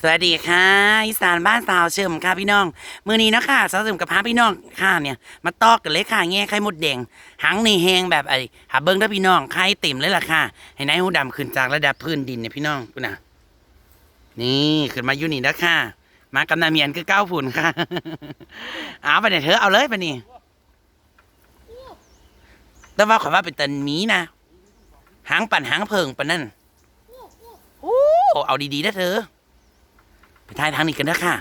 สวัสดีค่ะอีสานบ้านสาวเชิมค่ะพี่น้อง มือนี้เนาะค่ะสาวเชิมกับพาพี่น้องค่ะเนี่ยมาตอกกันเลยค่ะแง่ไข่มดแดงหังนี่แหงแบบไอ้หาเบิ้งถ้าพี่น้องไข่เต็มเลยล่ะค่ะให้นายหูดำขึ้นจากระดับพื้นดินเนี่ยพี่น้องกูนะนี่ขึ้นมาอยู่นี่แล้วค่ะ มากำนาเมียนคือเก้าฝุ่นค่ะเอาไปเนี่ยเธอเอาเลยไปนี่แต่ว่าขอว่าเป็นตันมีนะหางปั่นหางเพิงปะนั่นโอ้เอาดีๆนะเธอ ไปท้ายทางนี้กันนะค่ะ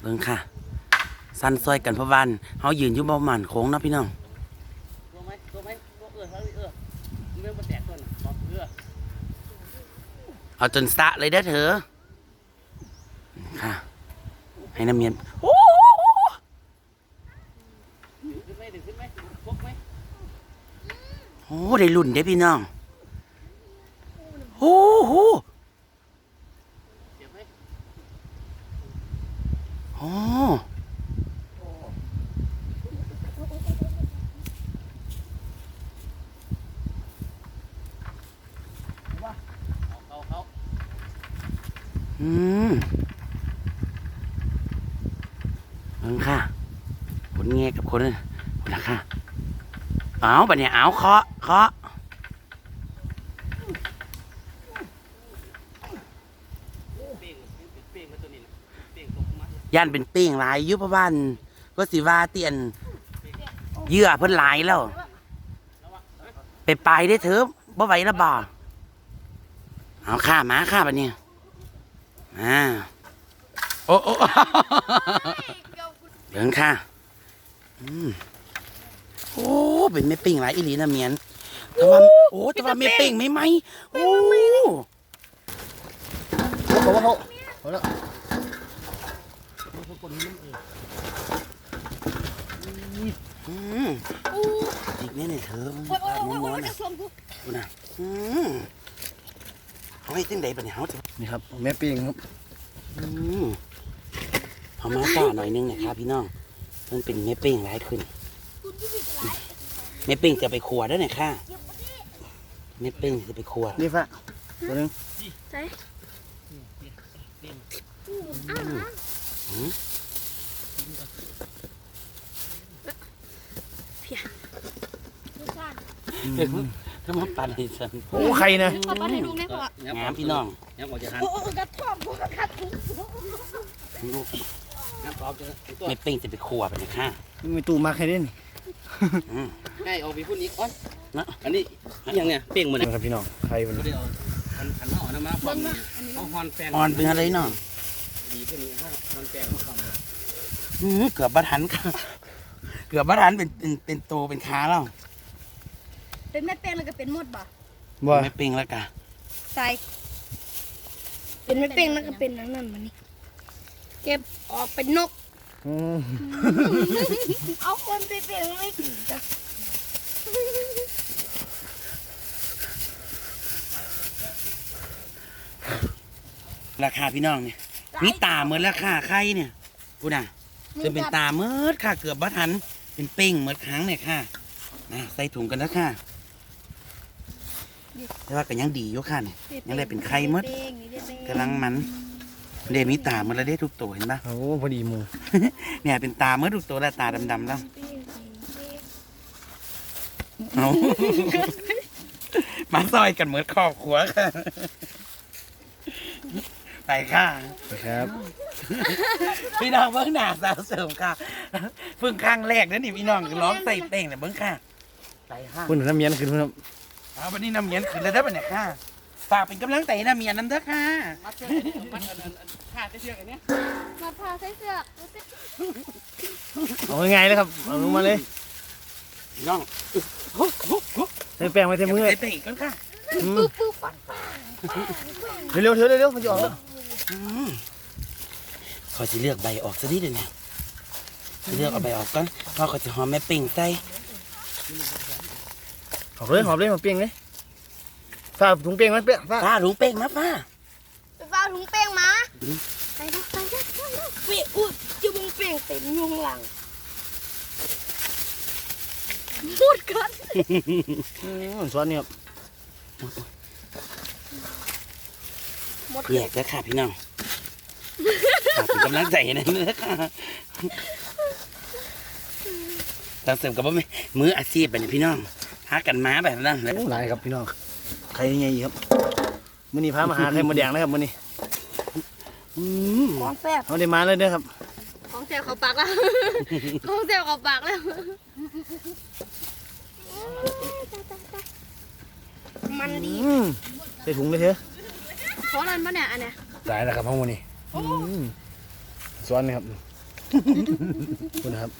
เบิ่งค่ะ สั้นซอยกันเพราะวันเฮายืนอยู่บ่หมันโค้งเนาะพี่น้องตัวไหมตัวไหมตัวเออเฮ้ยเออมันไม่มาแตกตัวน่ะบอกเออเอาจนสะเลยเด้อเธอค่ะ ให้น้ำเมียนโอ้ดึงขึ้นไหมดึงขึ้นไหมพกไหมโหได้รุ่นเด้พี่น้องโอ้โหเดี๋ยวไหม โอ๋ออืมเบิ่งค่ะคนแง่กับคนคนละค่ะเอาบัดเนี่ยเอาเคาะเคาะ เป้งเป้งมาตัวนี้นะเป้งตกมา ย่านเป็นเป้งหลายอยุพบ้านก็สิว่าเตียนเหยื่อเพิ่นหลายแล้ว ไปไปได้อเถอะบ่ไหวและบ่เอาข้ามาข้าบัดนี้อ่าโอ้โอ้เดินค่ะอืมโอ้เป็นแม่ปิ้งหลายอีหลีนะเมียนแต่ว่าโอ้แต่ว่าแม่ปิ้งไม่ไหมโอ้เขาว่าเขาเขาแล้ว อืมอีกแน่เนี่ยเธอม้วนม้วนๆน่ะดูนะอืมเขาให้ตั้งใดปะเนี่ยเขาจะนี่ครับแม่ปิงครับอืมเอามาต่าหน่อยนึงนะครับพี่น้องมันเป็นแม่ปิ้งหลายขึ้นแม่ปิ้งจะไปครัวได้ไหนอยค่ะแม่ปิ้งจะไปครัวนี่ฟ้าตัวหนึง ถ้ามาปั่นให้ฉันโอ้ใครนะขอปัดให้ดูได้ปะงามพี่น้องงับออกจากหันโอ้โอ้กระท่อมกระคัดลูกงับออกจากตัวแม่ปิ้งจะไปครัวไปเลยค่ะมีตู้มาใครเด่นอืมให้ออกไปพุ่นอีกอ้อนนะอันนี้ยังเนี่ยเป้งมันนะครับพี่น้องใครมันเดี๋ยวหันหันเอาน้ำมาความเอาฮอนแปลงอ่อนเป็นอะไรเนาะดีขึ้นนี่ฮะฮอนแปลงความอืมเกือบบัทันค่ะเกือบบัทันเป็นเป็นเป็นโตเป็นขาแล้ว เป็นแม่แป้งแล้วก็เป็นมดบ่ว่าแม่ปิ้งแล้วกะใส่เป็นแม่แป้งแล้วก็เป็นนั่นนั่นมานี่เก็บออกเป็นนก อืมเอาคนไปเป็นไม่ถึงจ้ะราคาพี่น้องเนี่ยนี่ตาเหมือนราคาไข่เนี่ยกูน่ะจะเป็นตาเมืดค่ะเกือบบัทัน เป็นเป้งเหมือนครั้งเนี่ยค่ะนะใส่ถุงกันแล้วค่ะ แต่ว่าก็ยังดีอยู่ค่ะเนี่ยยังได้เป็นไข่มดกำลังมันเดมีตาเหมือนละเด้ทุกตัวเห็นปะโอ้พอดีหมูเนี่ยเป็นตาเมื่อทุกตัวแล้วตาดำๆแล้วเอามาซอยกันเหมือนครอบครัวค่ะไปค่ะครับ พี่น้องเบิ้งหน้าสาวเสริมค่ะเพิ่งครั้งแรกนั่นนี่พี่น้องร้องใส่เป้งเนี่ยเบิ้งค่ะไปค่ะคุณน้ำเมียนขึ้นครับเอาวันนี้น้ำเมียนขึ้นแล้วได้ปะเนี่ยค่ะฝากเป็นกำลังใจให้น้ำเมียนน้ำเด้อค่ะ มัดเชือกอันนี้มัดอันอันขาดเชือกอันเนี้ยมาพาใส่เสื้อเอาง่ายๆเลยครับเอาลงมาเลยพี่น้องใส่แป้งไว้เต็มมือใส่เป้งก่อนค่ะอืมปุ๊บปุ๊บปังเร็วๆเถอะเร็วๆมันจะออกแล้วอืมขอจะเลือกใบออกสักนิดเดียวเนี่ยจะเลือกเอาใบออกก่อนเพราะเขาจะหอมแม่เป้งใส่ หอบเลยหอบเลยมาเปียงเลยฝ้าถุงเปียงมันเปียงฝ้าฟ้าลุงเป้งมาฟ้าไปฟ้าถุงแป้งมาอืมไปนะไปนะเปียอุ้ยจิ้มงแป้งเต็มยุงหลังพูดกันอืมสวนนี่ครับหมดแยกแล้วค่ะพี่น้องฝากเป็นกำลังใจให้นะนะคะเราเสริมกับว่ามืออาชีพไปเนี่ยพี่น้อง พากันมาแบบนั้นเลยโอ้หลายครับพี่น้องไข่ใหญ่ครับมื้อนี้พามาหาไข่มดแดงนะครับมื้อนี้อืมของแซ่บเอาได้มาเลยเด้อครับ ของแซวเขาปากแล้ว ของแซวเขาปากแล้ว มันดีอืมใส่ถุงเลยเถอะเพราะนั้นปะเนี่ยอันเนี้ยหลายแล้วครับห้องมื้อนี้อืมสวนนะครับคุณนะครับ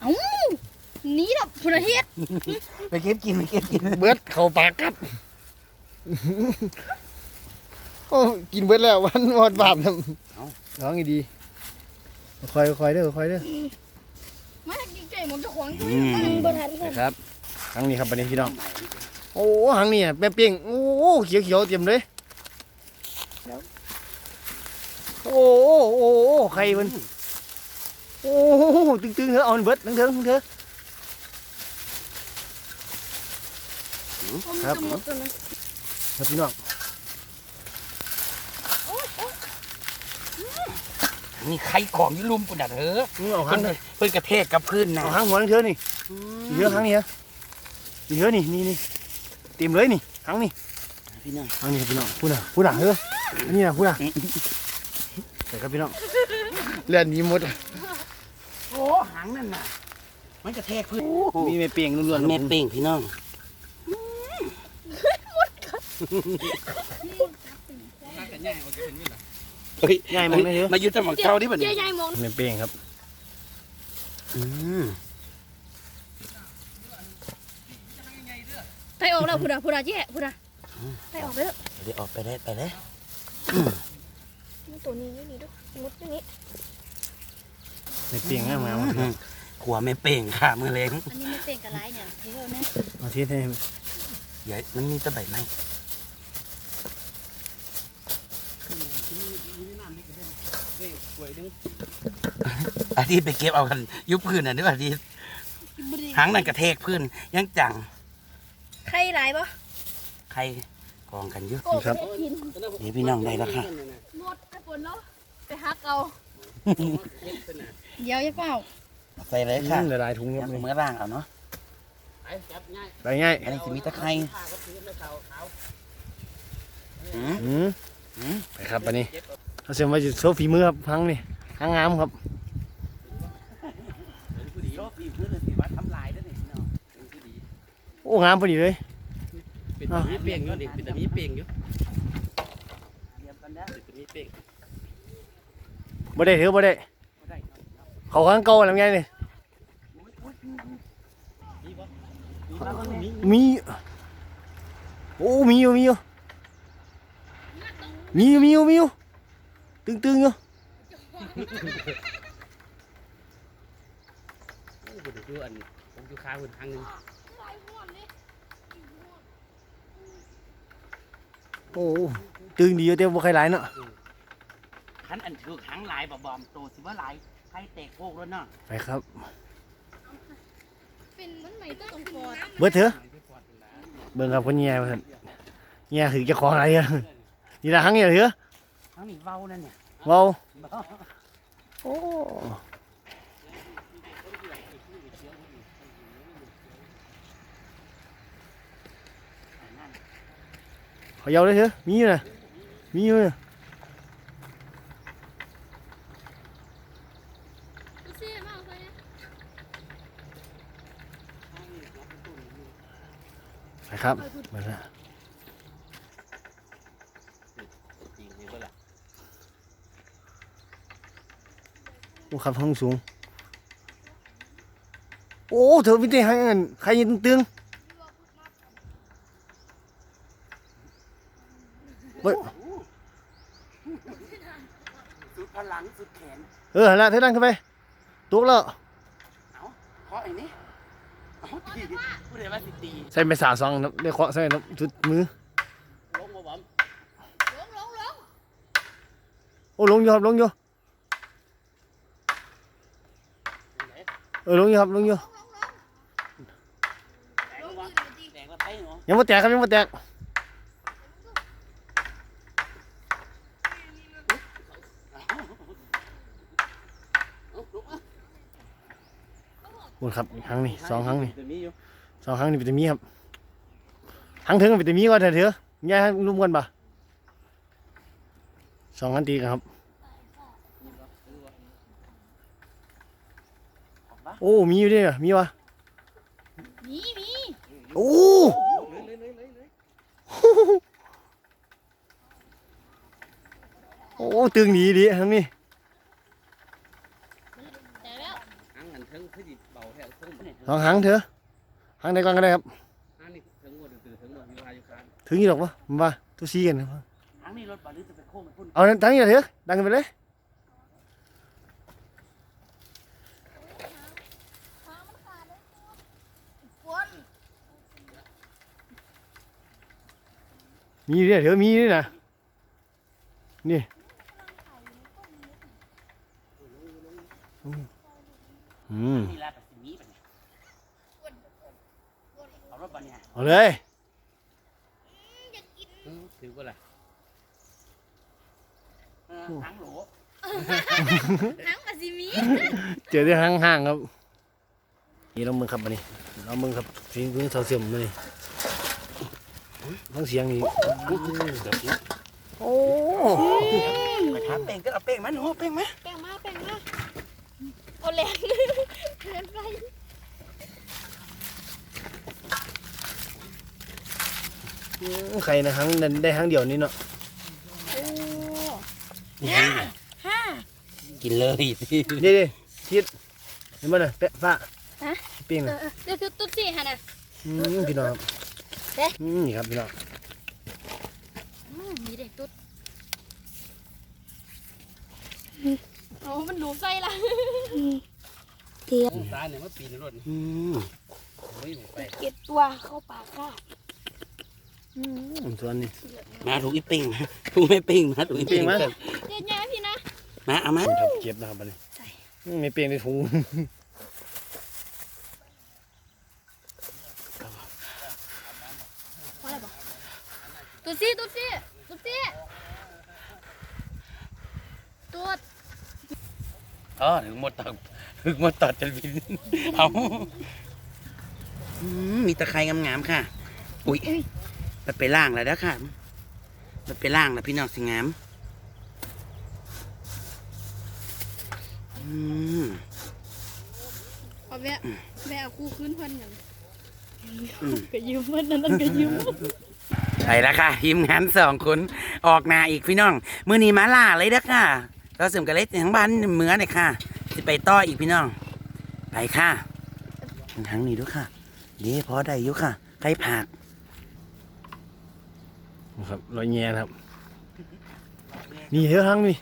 เอ้าห นี่ดอกพุทธเทศไปเก็บกินไปเก็บกินเบิดเข้าปากครับโอ้กินเบิดแล้ววันวอดบาปนะน้องอีดีคอยคอยเด้อคอยเด้อมากินไก่หมดเจ้าของอืมบ่ทันกันครับครั้งนี้ครับวันนี้พี่น้องโอ้หางนี่อะแม่เปียงโอ้เขียวเขียวๆเต็มเลยโอ้โอ้โอ้โอ้ใครมันโอ้ตึงตึงๆเถอะเอามันเบิดตึงเถอะตึงเถอะ ครับหมครับพี่น้องนี่ไข่ของอยี่ลุมปุ่นอะเถอะนี่เอาหาเพิ่นเถอะเพิ่นกระเทกกับพื้นนะเอาหางหัวนึงเถอะนี่เหลือหางนี่ฮะเหลือนี่นี่นี่เต็มเลยนี่หางนี่พี่น้องเอานี่ครับพี่น้องพูดน่ะพูดน่ะเฮ้ยนี่น่ะพูดน่ะใส่ครับพี่น้องเลือดหนี้หมดโอ้หางนั่นน่ะ มันกระเทกพื้นมีแม่เปียงล้วนๆแม่เป่งพี่น้อง เฮ้ยง่ายมากเลยเถอะมาอยู่ตะหมองเจ้าที่บัดเจ๊นี้ใหญ่หมองแม่เปียงครับ อืมไตออกแล้วพุทธะพุทธะเจ๊พุทธะไตออกไปแล้วเดี๋ยวออกไปได้ไปเลยตัวนี้นี่นี่ด้วยมุดอย่างนี้แม่เปียงงามงามอืมขัวแม่เป่งค่ะมือเล็งอันนี้ไม่เป็นกระไรเนี่ยเดี๋ยวนะเอาเทียนให้ใหญ่มันมีแตะใบไม้ อาทิตย์ไปเก็บเอากัน ยุบพื้นน่ะเด้วยอาทิตย์หางนั่นกระเทกพื้นยังจังใครหลายปะใครกองกันอยุบโอ้ครับกินนี่พี่น้องได้แล้วค่ะหมดไอ้ฝนแล้วไปฮักเอาเดี๋ยวอย่าเปล่าใส่เลยค่ะอืมหลายๆถุงคยัรับงเมื่อร่างเอาเนาะไปจับง่ายไปง่ายอันนี้จะมีตะไคร้ผ้าก็ถือไม่เข่าขาวอืมอืมอืมไปครับอันนี้ เราเสียมาจุดโซฟีมือครับพังนี่หางงามครับโชคดีเพื่อนเลยสิว่าทำลายได้เลยพี่น้องโอ้งามพอดีเลยเป็นตะมีเปียงอยู่ดิเป็นตะมีเปียงอยู่เรียมกันนะเป็นตะมีเปียงบ่ได้เถอะบ่ได้เขาข้างเก่าแล้วไงนี่มีโอ้มีอยู่มีอยู่มีอยู่มีอยู่มีอยู่ ตึงตึงๆอยู่โอ้โหดูอันผมอยู่ค้างคนทางหนึงโอ้ตึงดีอยู่แต่บ่ใครหลายเนาะขันอันถือขังหลายบ่บอมโตสิว่าหลายใครแตกโพกแล้วเนาะไปครับเป็นเหมันใหม่ต้นฟอดเบิดเถอะเบิ่งครับคนแย่มาซั่นแย่คือเจะของอะไรอะนี่ละหังเนี่ยเถอะ ทั้งนี้เว้านั่นเนี่ยเว้าโอ้เขายาวเลยเถอะมีอยู่นะมีอยู่นะดูสิมาเอาไปเนี่ยไปครับมาละ จริงนี่เปล่า โอ้ ครับห้องสูง โอ้เธอวิเตให้เงินใครยืนตึงเฮ้ยสุดพลังสุดแขน เออหันละเธอดันขึ้นไปตุกแล้วเพราะไอ้นี่เอาทีพูดเลยว่าสิตีใส่ไปสาวซองนะได้เคาะใส่น้ำจุดมือลงมาบ่มลงลงลงโอ้ลงอยู่ครับลงอยู่ เออลุงอยู่ครับลุงอยู่ยังไม่แตกครับยังไม่แตกคุณครับครั้งนี้สองครั้งนี้สองครั้งนี้เป็นมีครับทั้งถึงเป็นมีก็เถอะเถอะยายลุมกันปะสองครั้งตีกันครับ โอ้มีอยู่ด้วยเหรอมีวะมีมีโอ้เลยเลยเลยเลยเลยโอ้ตึงดีดีทั้งนี้แต่แล้วอังอันเทิงคือสิเบาแท้เทิงบ่สองครั้งเถอะครั้งใดก่อนก็ได้ครับอันนี้เทิงบ่ตื่นเทิงบ่อยู่หาอยู่คานถึงยี่ดอกปะมันว่าทุกซีกันครับหางนี่รถบอลหรือจะไปโค้งไปพุ่นเอาทั้งนี้เถอะดังกันไปเลย มีอยู่ด้วยเถอะมีอยู่ด้วยนะนี่อืมนี่แหละแบบสิมีแบบนี้เอารถบอลเนี่ยเอาเลยเออถือบ่ล่ะเออหางโหลหางมาซิมีเจอที่ห่างๆครับนี่เรามึงครับอันนี้เรามึงครับเสียงพึ่งเสาเสียมมานี่ ฟังเสียงนี่โอ้ไปถามเป้งก็เอาเป้งมาหนูเป้งมาแป้งมาแป้งมาเอาแรงแรงไปใครนะครั้งนั้นได้ครั้งเดียวนี่เนาะห้าห้ากินเลยนี่ดิชิดเห็นมั้ยน่ะเป๊ะฟ้าฮะเปี้ยงเอน่ะอเออเดี๋ยวตุ๊ดสิฮะน่ะอืมพี่น้องครับ เอ๊ะอืมนี่ครับพี่น้องอืมมีเด็กตุ๊ดโอ้มันดูไส้ละตาเนี่ยมาปีนในรถนี่อืมโอ้ยไปเก็บตัวเข้าปากค่ะอืมส่วนนี้มาถูกอีเป้งมาถูกไม่เป้งมาถูกอีเป้งเป้งมามาเดี๋ยวแย่พี่นะมาเอามาครับเก็บนะครับอันนี้อืมไม่เปี้ยงได้ถุง ตุ๊ดสิตุ๊ดสิตุ๊ดสิตุ๊ดอ๋อถึงหมดตัดถึงหมดตัดจนบินเอาอืมมีตะไคร่งามๆค่ะ อุ้ยมันไปล่างแล้วนะค่ะมันไปล่างแล้วพี่น้องสิงามอืมเอาแม่แม่เอาคู่ขึ้นเพันกันก็ยืมเพื่อนนั่นก็ยืม ไปแล้วค่ะทีมงานสองคนออกนาอีกพี่น้อง มือนี้มาล่าเลยเด้อค่ะ เราเสริมกันเล็กทั้งบ้านเหมือนเลยค่ะจะไปต่ออีกพี่น้อง ไปค่ะทั้งนี้ด้วยค่ะเดี๋ยวพอได้ยู่ค่ะใครผักครับรอยแง่ครับ นี่เถอะครั้งนี่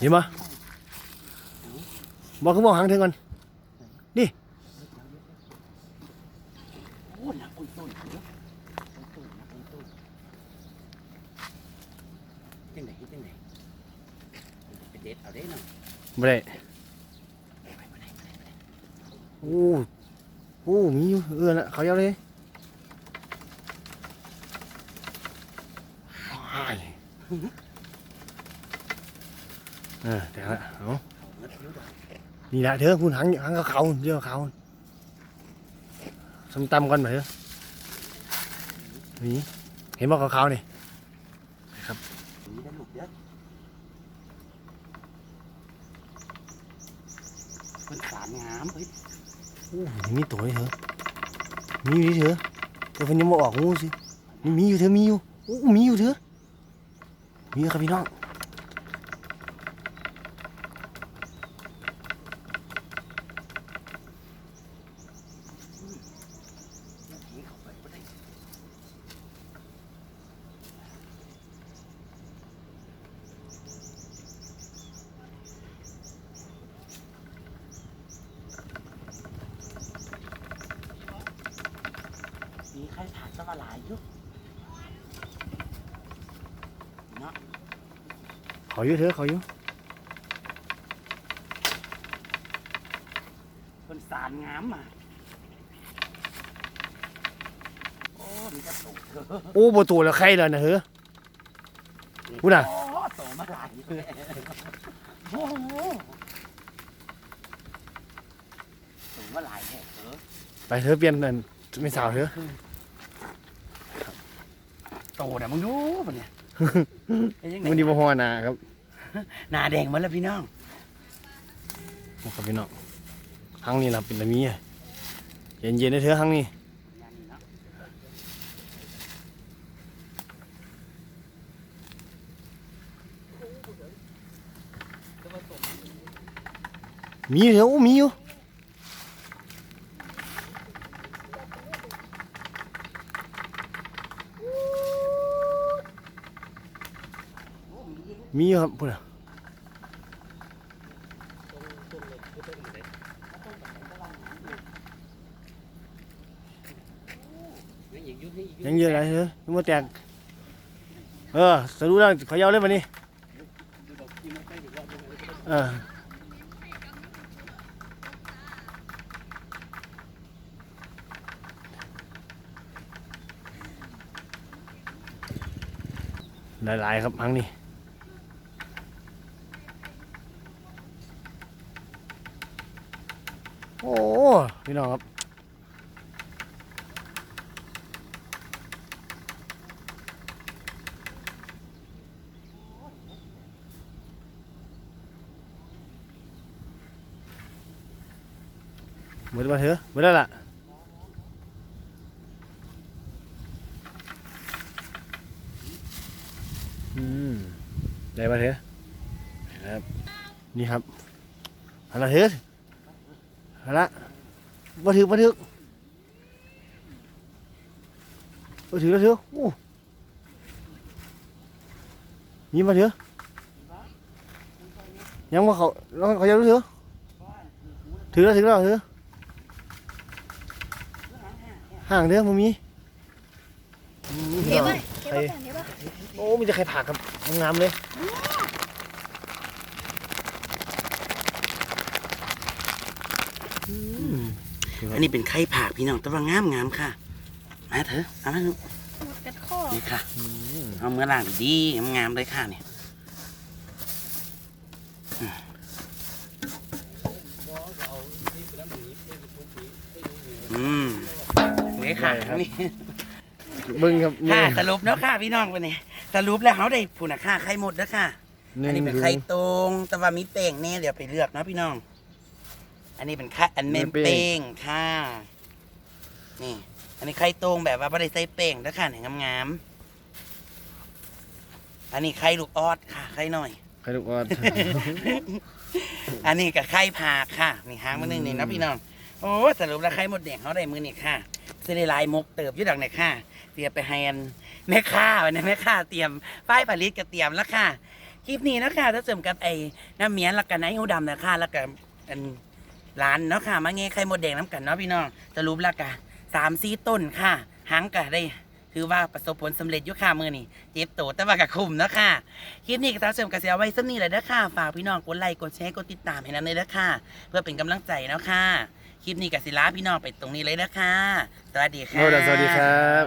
เห็นปะบอกเขาบอกหางเถอะก่อน โอ้หนักอุ้ยต้นเด้อต้นหนักอุ้ยต้นจังไหนจังไหนไปเด็ดเอาได้หน่อยไม่ได้โอ้โอ้มีอยู่เออนะเขาเยาเลยว้ายเออแต่ละเอานี่แหละเถอะคุณหังหังกับเขาเยอะเขา สมตำก่อนไหมเถอะนี่เห็นบอกกับเขานี่นี่ได้ลูกเด้อเป็นสารงามเฮ้ยโอ้ยมีตัวนี่เถอะมีอยู่นี่เถอะแต่เพิ่นยังมาออกงูสินี่มีอยู่เถอะมีอยู่โอ้มีอยู่เถอะมีอยู่ครับพี่น้อง มีใครผักสวา หลายอยู่เนาะขออยู่เถอะขออยู่เป็นสารงามมาโอ้มีกระตุกเถอะโอ้บ่ตัวแล้วใครแล้วนะเฮ้อพูดน่ะโอ้โตมาหลายเลยโอ้โหถึงว่าหลายแห่เออไปเถอะเปลี่ยนนั่นไม่สาวเถอะ โตนะมึงดูปะเนี่ยเป็นยังไงมันดีบ่ฮอหนาครับหน้าแดงหมาแล้วพี่น้องโอ้ครับพี่น้องครั้งนี้ล่ะเป็นละมีอะเย็นๆได้เถอะครั้งนี้มีอยู่เถอะโอ้มีอยู่ มีครับพุ่นน่ะยังอีกยุคนี้อีกยุคยังเยอะอะไรเถอะยังมาแตกเออสรุปแล้วขยาวเลยวันนี้เออหลายๆครับครั้งนี้ โอ้พี่น้องครับหมดมาเถอะหมดแล้วล่ะอืมได้มาเถอะครับ นี่ครับเอะไรเถอะ มาถึงมาถึงมาถึงแล้วเถอะโอ้นี่มาเถอะยังมาเขาเราเขาจะรู้เถอะถือแล้วถือแล้วถือห่างเด้อมึงมีอืมเห็นไหมใครเห็นไหมเห็นไหมโอ้มีแต่ใครผักครับงามๆเลยอืม อันนี้เป็นไข่ผากพี่น้องแต่ว่างามงามๆค่ะมาเถอะเอามาลูกหมดกัดข้อนี่ค่ะอืมเอาเมื่อล่างดีๆงามๆเลยค่ะเนี่ยอืมนี่ค่ะนี่เบิ้งครับค่ะนี่สรุปเนาะค่ะพี่น้องวันนี้สรุปแล้วเขาได้ผู้นะค่ะไข่หมดแล้วค่ะหอันนี้เป็นถุงไข่ตรงแต่ว่ามีแป้งแน่เดี๋ยวไปเลือกเนาะพี่น้อง อันนี้เป็นไข่อันเมนเมนแป้งแป้งค่ะ นี่ อันนี้ไข่ตรงแบบว่าไม่ได้ใส่แป้งนะค่ะเนี่ยงามๆ อันนี้ไข่ลูกออดค่ะ ไข่หน่อย ไข่ลูกออด อันนี้กับไข่ผากค่ะ นี่หางมันนึงนี่นะพี่น้อง โอ้สรุปแล้วไข่หมดแดงเขาได้มือนี่ค่ะซื้อได้หลายมกเติบอยุ่ดังเนี่ยค่ะ เตรียมไปให้อันแม่ค้าวันนี้แม่ค้าเตรียมป้ายผลิตก็เตรียมแล้วค่ะ คลิปนี้เนาะคะถ้าเสริมกับไอ้น้ำเมียนแล้วกันไอ้หูดำนะคะแล้วก็อัน ร้านเนาะค่ะมาเงี้ยไข่หมดแดงน้ำกันเนาะพี่น้องสรุปล้วกันสามสี่ต้นค่ะหางก็ได้ ถือว่าประสบผลสำเร็จยุค่ามือนี่เจ็บโตแต่ว่ากับคุมเนาะค่ะคลิปนี้ก็ท้าเสริมกับเสียไว้สักนี้เลยนะค่ะฝากพี่น้องกดไลค์กดแชร์กดติดตามให้นั้นเลยนะค่ะ เพื่อเป็นกำลังใจเนาะค่ะคลิปนี้กับศิลาพี่น้องไปตรงนี้เลยนะค่ะสวัสดีค่ะ โอ้สวัสดีครับ